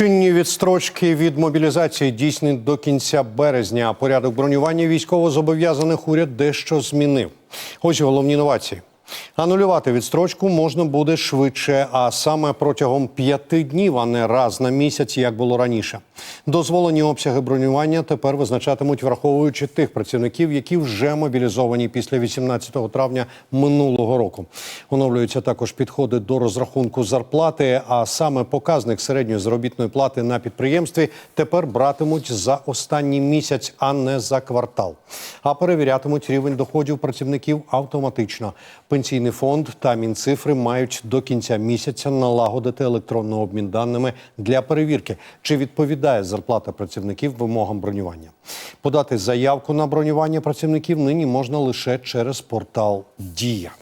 Чинні відстрочки від мобілізації дійсні до кінця березня. Порядок бронювання військовозобов'язаних уряд дещо змінив. Ось головні новації. Анулювати відстрочку можна буде швидше, а саме протягом п'яти днів, а не раз на місяць, як було раніше. Дозволені обсяги бронювання тепер визначатимуть, враховуючи тих працівників, які вже мобілізовані після 18 травня минулого року. Оновлюються також підходи до розрахунку зарплати, а саме показник середньої заробітної плати на підприємстві тепер братимуть за останній місяць, а не за квартал. А перевірятимуть рівень доходів працівників автоматично. Пенсійний фонд та мінцифри мають до кінця місяця налагодити електронний обмін даними для перевірки, чи відповідає зарплата працівників вимогам бронювання. Подати заявку на бронювання працівників нині можна лише через портал Дія.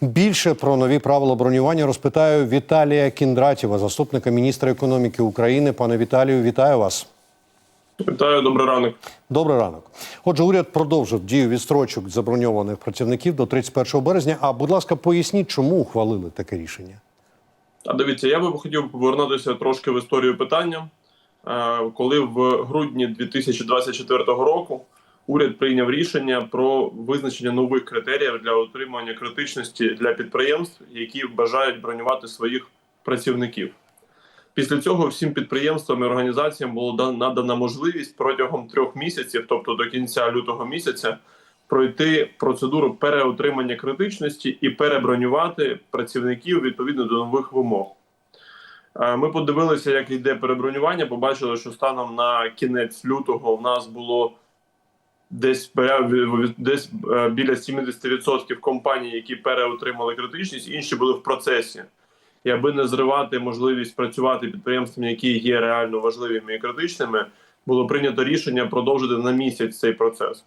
Більше про нові правила бронювання розпитаю Віталія Кіндратєва, заступника міністра економіки України. Пане Віталію, вітаю вас. Вітаю, добрий ранок. Добрий ранок. Отже, уряд продовжив дію відстрочок заброньованих працівників до 31 березня. А будь ласка, поясніть, чому ухвалили таке рішення? А дивіться, я би хотів повернутися трошки в історію питання. Е, Коли в грудні 2024 року уряд прийняв рішення про визначення нових критеріїв для отримання критичності для підприємств, які бажають бронювати своїх працівників. Після цього всім підприємствам і організаціям було дан- надана можливість протягом трьох місяців, тобто до кінця лютого місяця, пройти процедуру переотримання критичності і перебронювати працівників відповідно до нових вимог. Е, Ми подивилися, як йде перебронювання. Побачили, що станом на кінець лютого в нас було десь десь е, біля 70% компаній, які переотримали критичність, інші були в процесі. І аби не зривати можливість працювати підприємствам, які є реально важливими і критичними, було прийнято рішення продовжити на місяць цей процес.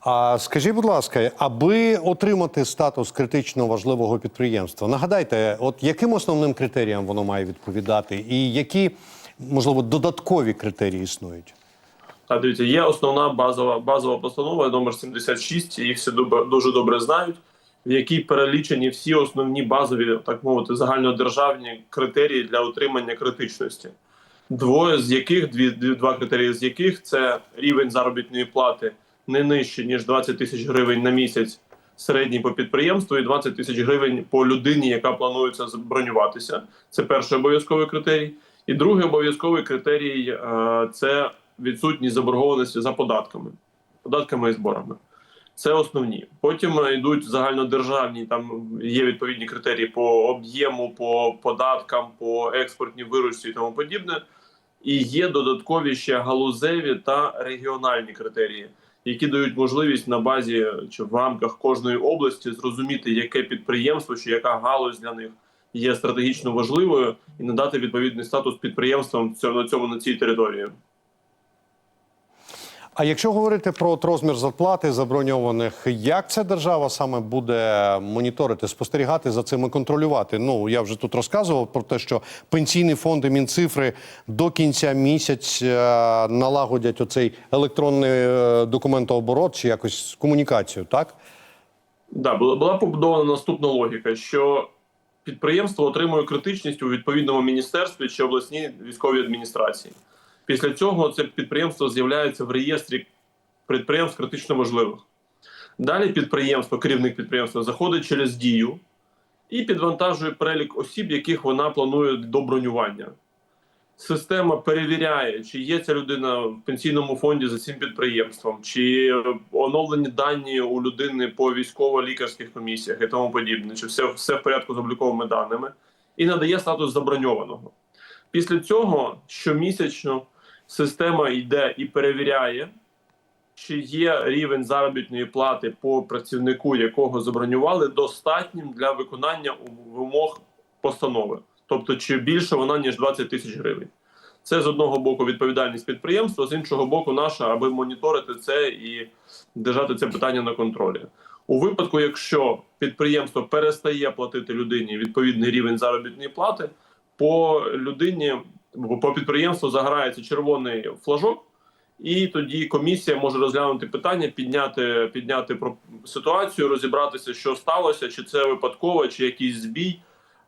А скажіть, будь ласка, аби отримати статус критично важливого підприємства, нагадайте, от яким основним критеріям воно має відповідати, і які можливо додаткові критерії існують? А дивіться, є основна базова базова постанова номер 76, її всі дуже добре знають, в якій перелічені всі основні базові, так мовити, загальнодержавні критерії для отримання критичності. Двоє з яких дві, два критерії з яких це рівень заробітної плати не нижче ніж 20 тисяч гривень на місяць середній по підприємству і 20 тисяч гривень по людині, яка планується бронюватися. Це перший обов'язковий критерій. І другий обов'язковий критерій е, це відсутність заборгованості за податками, податками і зборами. Це основні. Потім е, йдуть загальнодержавні, там є відповідні критерії по об'єму, по податкам, по експортній виручці і тому подібне. І є додаткові ще галузеві та регіональні критерії, які дають можливість на базі чи в рамках кожної області зрозуміти, яке підприємство чи яка галузь для них є стратегічно важливою, і надати відповідний статус підприємствам на цьому на цій території. А якщо говорити про от розмір зарплати заброньованих, як ця держава саме буде моніторити, спостерігати за цим і контролювати? Ну я вже тут розказував про те, що пенсійні фонди Мінцифри до кінця місяць е, налагодять оцей електронний е, документооборот чи якось комунікацію, так? Да, була, була побудована наступна логіка, що підприємство отримує критичність у відповідному міністерстві чи обласній військовій адміністрації. Після цього це підприємство з'являється в реєстрі підприємств критично важливих. Далі підприємство, керівник підприємства заходить через дію і підвантажує перелік осіб, яких вона планує до бронювання. Система перевіряє, чи є ця людина в пенсійному фонді за цим підприємством, чи оновлені дані у людини по військово-лікарських комісіях і тому подібне, чи все, все в порядку з обліковими даними, і надає статус заброньованого. Після цього щомісячно система йде і перевіряє, чи є рівень заробітної плати по працівнику, якого забронювали, достатнім для виконання вимог постанови. Тобто, чи більше вона ніж 20 тисяч гривень. Це з одного боку відповідальність підприємства, з іншого боку, наша, аби моніторити це і держати це питання на контролі. У випадку, якщо підприємство перестає платити людині відповідний рівень заробітної плати, по людині по підприємству заграється червоний флажок, і тоді комісія може розглянути питання, підняти, підняти про ситуацію, розібратися, що сталося, чи це випадково, чи якийсь збій.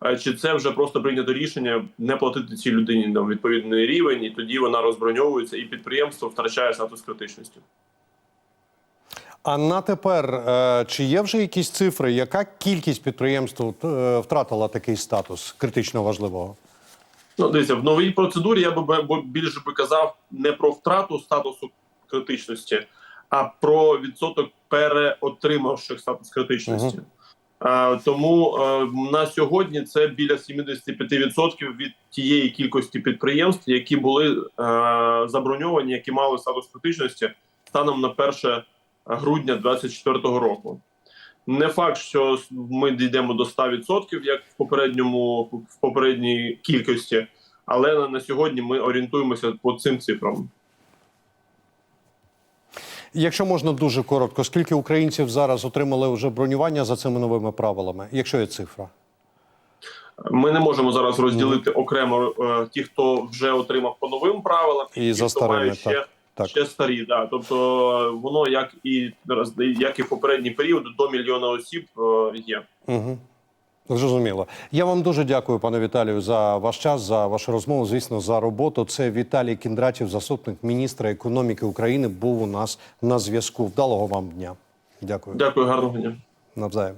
е, чи це вже просто прийнято рішення не платити цій людині там, відповідний рівень, і тоді вона розброньовується, і підприємство втрачає статус критичності. А на тепер е, чи є вже якісь цифри? Яка кількість підприємств е, втратила такий статус критично важливого? Ну, дивіться, в новій процедурі я би більше би казав не про втрату статусу критичності, а про відсоток переотримавших статус критичності. Е, тому е, на сьогодні це біля 75% від тієї кількості підприємств, які були е, заброньовані, які мали статус критичності станом на 1 грудня 2024 року. Не факт, що ми дійдемо до 100%, як в попередньому в попередній кількості, але на, на сьогодні ми орієнтуємося по цим цифрам. Якщо можна дуже коротко, скільки українців зараз отримали вже бронювання за цими новими правилами, якщо є цифра? Ми не можемо зараз розділити окремо е, ті, хто вже отримав по новим правилам, І ті, за хто старими, має ще, так, так. ще старі. Да. Тобто воно як і як і в попередній період до мільйона осіб е, є. Угу. Зрозуміло. Я вам дуже дякую, пане Віталію, за ваш час, за вашу розмову. Звісно, за роботу. Це Віталій Кіндратів, заступник міністра економіки України, був у нас на зв'язку. Вдалого вам дня. Дякую. Дякую, гарного дня. Навзаєм.